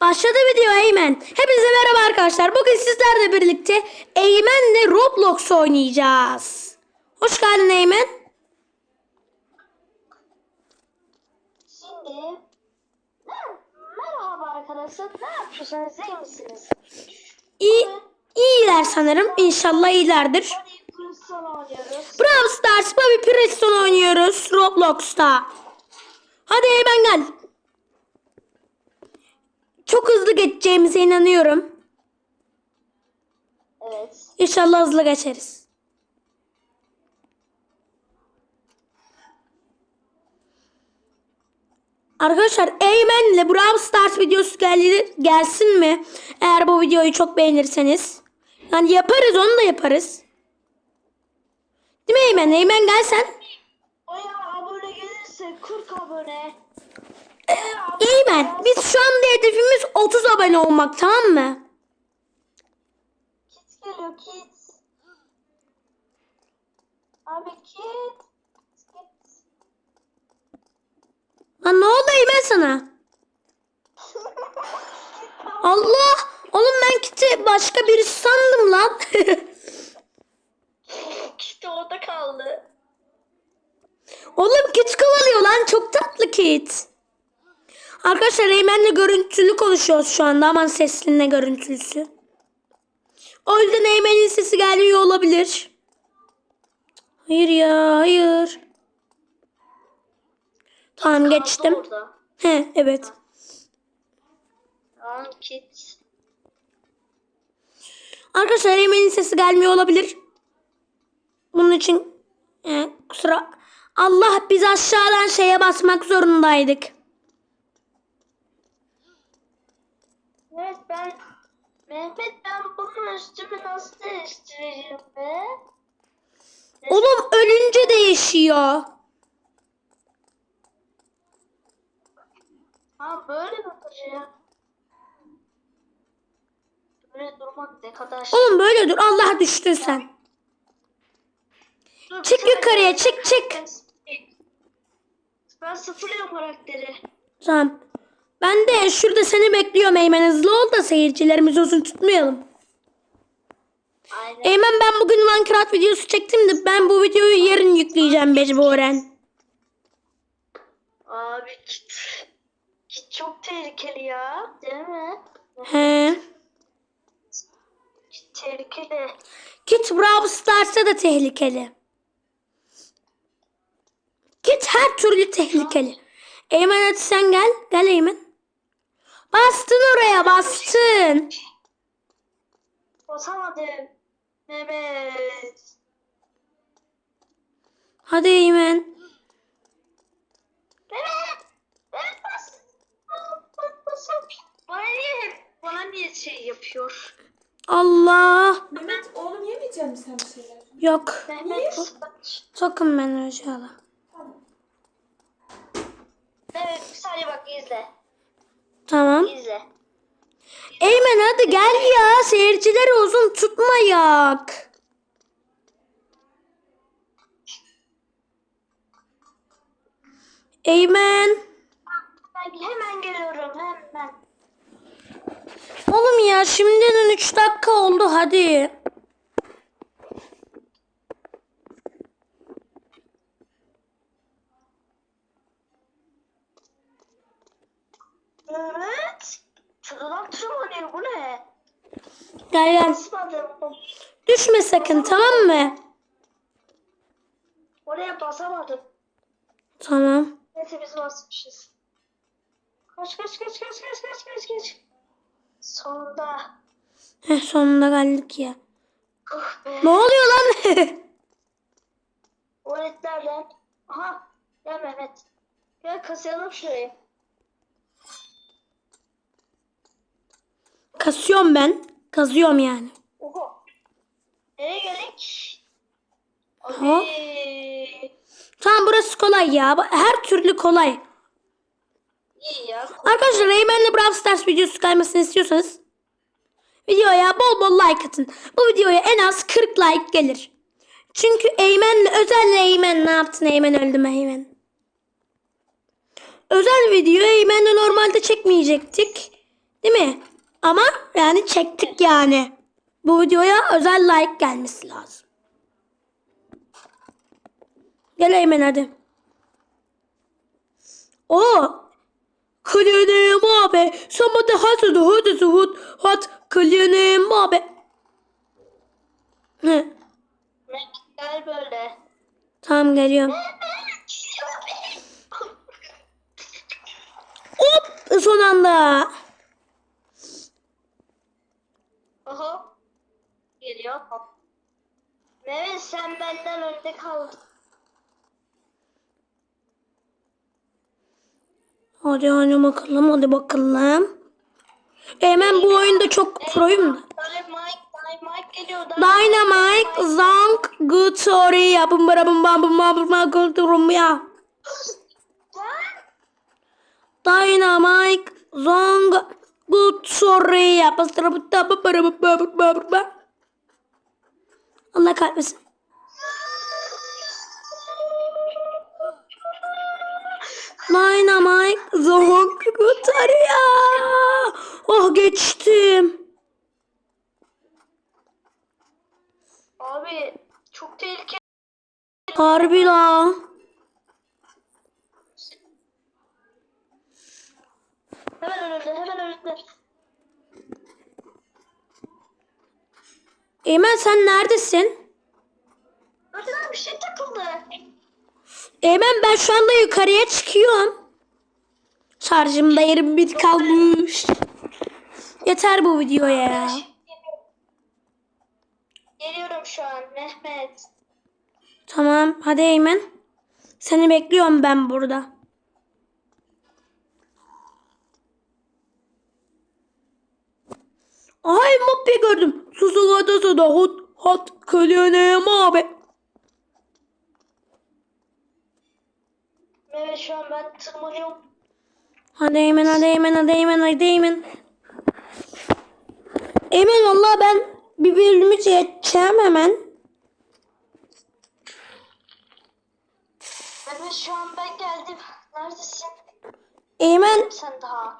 Başladı video Eymen. Hepinize merhaba arkadaşlar. Bugün sizlerle birlikte Eymen'le Roblox oynayacağız. Hoş geldin Eymen. Şimdi mer- merhaba arkadaşlar. Ne yapıyorsunuz? İyi misiniz? İyi, iyiler sanırım. İnşallah iyilerdir. Brawl Stars Bobby Preston oynuyoruz Roblox'ta. Hadi Eymen gel. Çok hızlı geçeceğimize inanıyorum. Evet. İnşallah hızlı geçeriz. Arkadaşlar Eymen'le Brawl Stars videosu gelir, gelsin mi? Eğer bu videoyu çok beğenirseniz. Yani yaparız onu da yaparız. Değil mi Eymen? Eymen gel sen. Oya abone gelirse 40 abone. Eymen biz şu anda hedefimiz 30 abone olmak tamam mı? Kit geliyor kit. Abi kit. Kit. Lan ne oldu Eymen sana? Allah! Oğlum ben kiti başka birisi sandım lan. kit orada kaldı. Oğlum kit kovalıyor lan. Çok tatlı kit. Arkadaşlar Eymen'le görüntülü konuşuyoruz şu anda. Aman sesli ne görüntülüsü. O yüzden Eymen'in sesi gelmiyor olabilir. Hayır ya hayır. Tamam geçtim. Orada. He evet. Tamam kit. Arkadaşlar Eymen'in sesi gelmiyor olabilir. Bunun için e, kusura Allah biz aşağıdan şeye basmak zorundaydık. Evet ben Mehmet ben bunun üstümü nasıl değiştireceğim be? Oğlum ölünce değişiyor. Ha böyle mi duracağım? Böyle durmak ne kadar Oğlum böyle dur. Allah düştün sen. Dur, Çık yukarıya çık çık. Ben sıfırlıyorum karakteri. Tamam. Ben de şurada seni bekliyorum Eymen. Hızlı ol da seyircilerimizi uzun tutmayalım. Aynen. Eymen ben bugün Minecraft videosu çektim de ben bu videoyu yarın yükleyeceğim mecburen. Abi kit. Kit çok tehlikeli ya. Değil mi? He. Kit tehlikeli. Kit Brawl Stars'a da tehlikeli. Kit her türlü tehlikeli. Eymen hadi sen gel. Gel Eymen. Bastın oraya bastın. Basamadım. Mehmet. Hadi Eymen. Mehmet. Mehmet bas. Bas. Bana niye hep bana niye şey yapıyor? Allah. Mehmet oğlum yemeyecek misin sen bir şeyler? Yok. Mehmet. Sakın ben aşağıda. Evet bir saniye bak izle. Tamam. İzle. Eymen hadi gel ya. Seyircileri uzun tutmayak. Eymen. Ben hemen geliyorum hemen. Oğlum ya şimdiden 3 dakika oldu hadi. Evet. Şuradan tırmanıyor bu ne? Gel gel. Basmadım. Düşme sakın tamam mı? Oraya basamadım. Tamam. Neyse biz basmışız. Kaç kaç kaç kaç kaç kaç kaç kaç. Sonunda. Heh, sonunda geldik ya. Oh be. Ne oluyor lan? Tuvaletlerden. Aha. Gel Mehmet. Gel kasayalım şurayı. Kasıyorum ben. Kazıyorum yani. Oho. Nereye geldik? Ha? Tamam burası kolay ya. Her türlü kolay. İyi ya. Arkadaşlar Eymen'le Brawl Stars videosu gelmesini istiyorsanız videoya bol bol like atın. Bu videoya en az 40 like gelir. Çünkü Eymen'le özel Eymen ne yaptın Eymen öldü mü Eymen? Özel video Eymen'le normalde çekmeyecektik. Değil mi? Ama yani çektik yani. Bu videoya özel like gelmesi lazım. Gel Eymen hadi. O. Kılyanım abi. Sama da hadi hadi hadi hadi kılyanım abi. Hı. Mehmet gel böyle. Tamam geliyorum. Hop son anda. Aha. Geliyor. Mehmet sen benden önde kaldın. Hadi hadi bakalım hadi bakalım. Hemen bu oyunda çok proyum da. Dynamite, Zank, Good Story yapın bana bum bam bum bam bum bam kulturum ya. Dynamite, Zank, Good Story yapın bana bum bam bum bam bum bam bum bam. Allah kahretmesin. Dynamite, Story ya. Oh geçtim. Abi çok tehlikeli. Harbi la. Hemen önünde, hemen önünde. Eymen sen neredesin? Zaten bir şey takıldı. Eymen ben şu anda yukarıya çıkıyorum. Şarjımda yarım bir kalmış. Yeter bu videoya ya. Geliyorum şu an Mehmet. Tamam hadi Eymen. Seni bekliyorum ben burada. Ay Moppi gördüm. Susulada suda hot hot kılyanım abi. Mehmet şu an ben tırmanıyorum. Hadi Eymen hadi Eymen hadi Eymen hadi Eymen. Eymen valla ben bir bölümü geçeceğim hemen. Mehmet şu an ben geldim. Neredesin? Eymen Sen daha.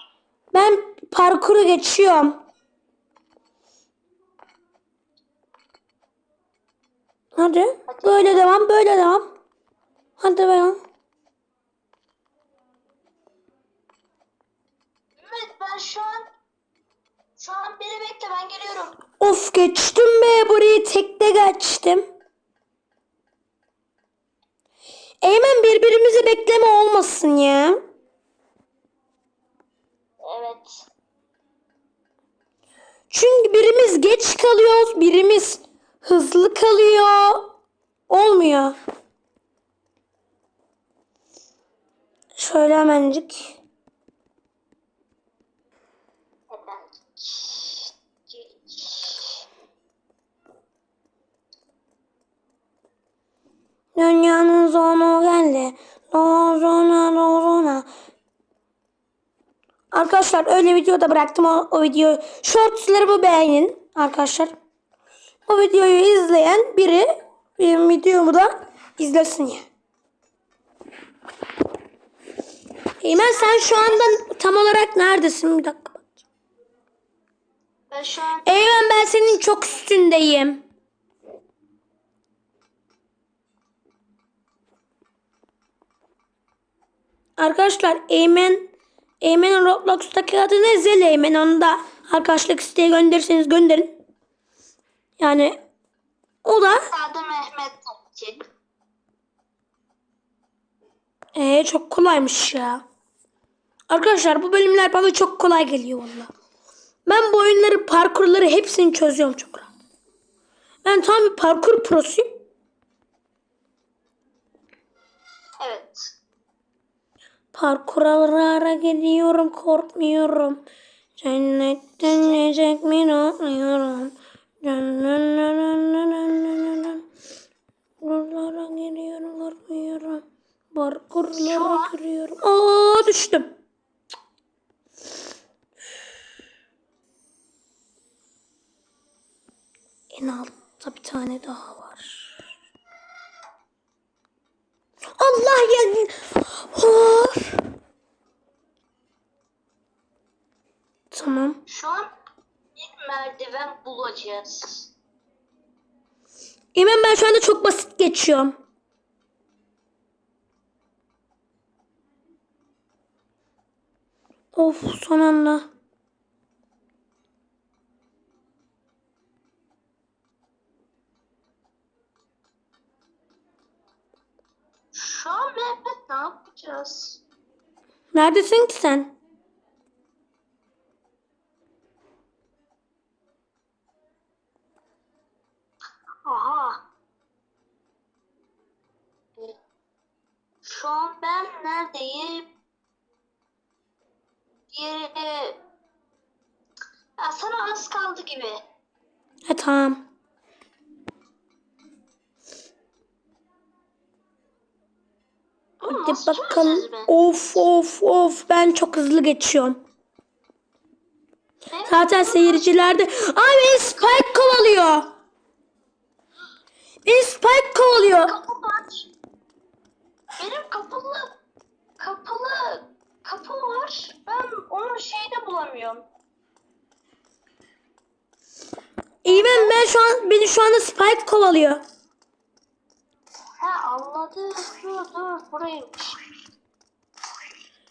ben parkuru geçiyorum. Hadi böyle devam böyle devam. Hadi devam. Mehmet ben şu an şu an beni bekle ben geliyorum. Of geçtim be burayı tekte geçtim. Eymen birbirimizi bekleme olmasın ya. Evet. Çünkü birimiz geç kalıyoruz, birimiz hızlı kalıyor. Olmuyor. Şöyle hemencik. Hemen. Dünyanın sonu geldi. Doğruna doğruna. Arkadaşlar öyle videoda bıraktım o, o videoyu. Shortslarımı beğenin arkadaşlar. O videoyu izleyen biri benim videomu da izlesin ya. Eymen sen şu anda tam olarak neredesin? Bir dakika. Ben şu an Eymen ben senin çok üstündeyim. Arkadaşlar Eymen Eymen'in Roblox'taki adı ne? Zel Eymen. Onu da arkadaşlık isteği gönderirseniz gönderin. Yani o da adı Mehmet Topçin. ee, çok kolaymış ya. Arkadaşlar bu bölümler bana çok kolay geliyor valla. Ben bu oyunları, parkurları hepsini çözüyorum çok rahat. Ben tam bir parkur prosuyum. Evet. Parkurlara gidiyorum korkmuyorum. Cennetten necek mi umuyorum. Buralara gidiyorum korkmuyorum. Parkurlara giriyorum. Aa düştüm. En altta bir tane daha var. Allah ya. Hor. Tamam. Şu an bir merdiven bulacağız. Eymen ben şu anda çok basit geçiyorum. Of son anda. Şu an Mehmet ne yapacağız? Neredesin ki sen? Aha. Şu an ben neredeyim? Yeri... Ya sana az kaldı gibi. Ha tamam. Ama Hadi bakalım. Of of of ben çok hızlı geçiyorum. Ne? Zaten seyirciler de... Ay beni Spike kovalıyor. Beni Spike kovalıyor. Benim kapılı... Kapılı... Kapı var. Ben onun şeyini bulamıyorum. Eymen ben şu an beni şu anda Spike kovalıyor. Ha anladım. Dur dur buraymış.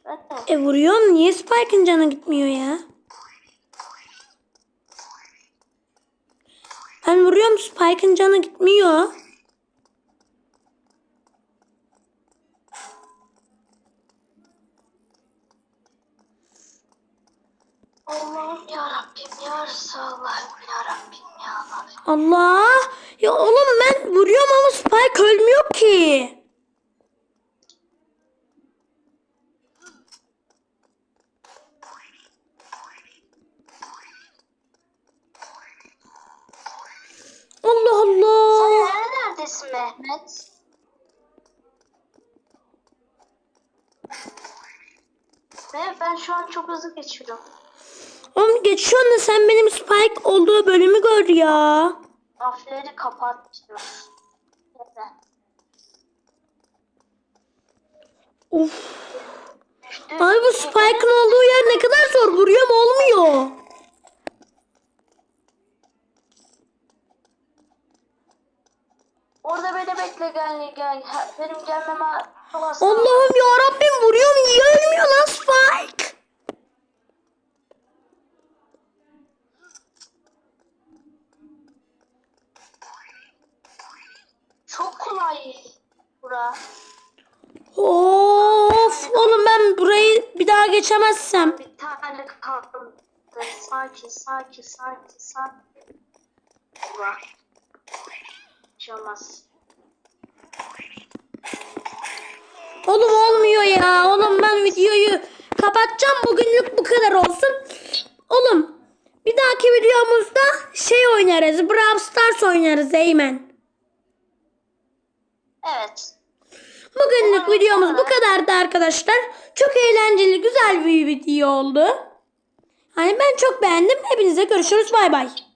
Evet. E vuruyorum niye Spike'ın canı gitmiyor ya? Ben vuruyorum Spike'ın canı gitmiyor. Allah'ım ya Rabbim ya Resulallah'ım ya Rabbim ya Allah'ım. Allah! Ya oğlum ben vuruyorum ama Spike ölmüyor ki. Allah Allah. Sen neredesin Mehmet? Ve ben şu an çok hızlı geçiyorum. Oğlum geçiyorsun da sen benim Spike gör ya. Rafleri kapattım. Of. Düştü. Ay bu Spike'ın olduğu yer ne kadar zor. Vuruyorum olmuyor. Orada beni bekle gel gel. Benim gelmeme. Allah'ım ya Rabbim vuruyorum niye ölmüyor lan Spike? Çok kolay bura. Of oğlum ben burayı bir daha geçemezsem. Bir tane kaldı. Sakin sakin sakin sakin. Bura. Çalmaz. Oğlum olmuyor ya. Oğlum ben videoyu kapatacağım. Bugünlük bu kadar olsun. Oğlum bir dahaki videomuzda şey oynarız. Brawl Stars oynarız Eymen. Evet. Bugünlük videomuz bu kadardı arkadaşlar. Çok eğlenceli, güzel bir video oldu. Hani ben çok beğendim. Hepinize görüşürüz. Bay bay.